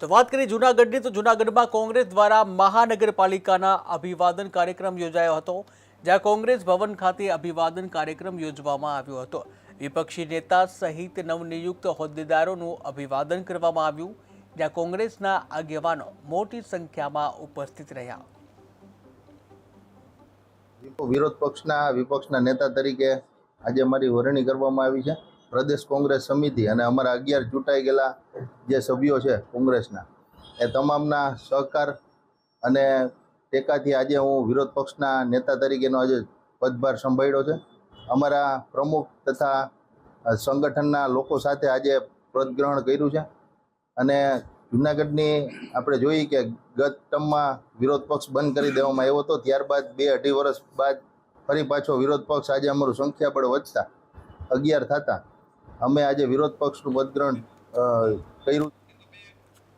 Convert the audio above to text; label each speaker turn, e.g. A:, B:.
A: તો વાત કરીએ જૂનાગઢની, તો જૂનાગઢમાં કોંગ્રેસ દ્વારા મહાનગરપાલિકાના અભિવાદન કાર્યક્રમ યોજાયો હતો, જ્યાં કોંગ્રેસ ભવન ખાતે અભિવાદન કાર્યક્રમ યોજવામાં આવ્યો હતો. વિપક્ષી નેતા સહિત નવનિયુક્ત હોદ્દેદારોનું અભિવાદન કરવામાં આવ્યું, જ્યાં કોંગ્રેસના આગેવાનો મોટી સંખ્યામાં ઉપસ્થિત રહ્યા.
B: વિરોધ પક્ષના, વિપક્ષના નેતા તરીકે આજે અમારી વરણી કરવામાં આવી છે. પ્રદેશ કોંગ્રેસ સમિતિ અને અમારા અગિયાર ચૂંટાઈ ગયેલા જે સભ્યો છે કોંગ્રેસના, એ તમામના સહકાર અને ટેકાથી આજે હું વિરોધ પક્ષના નેતા તરીકેનો આજે પદભાર સંભાળ્યો છે. અમારા પ્રમુખ તથા સંગઠનના લોકો સાથે આજે પદગ્રહણ કર્યું છે. અને જુનાગઢની આપણે જોઈએ કે ગત ટર્મમાં વિરોધ પક્ષ બંધ કરી દેવામાં આવ્યો હતો, ત્યારબાદ બે અઢી વર્ષ બાદ ફરી પાછો વિરોધ પક્ષ આજે અમારું સંખ્યાબળ વધતા અગિયાર થતા અમે આજે વિરોધ પક્ષનું મતગ્રહણ કર્યું.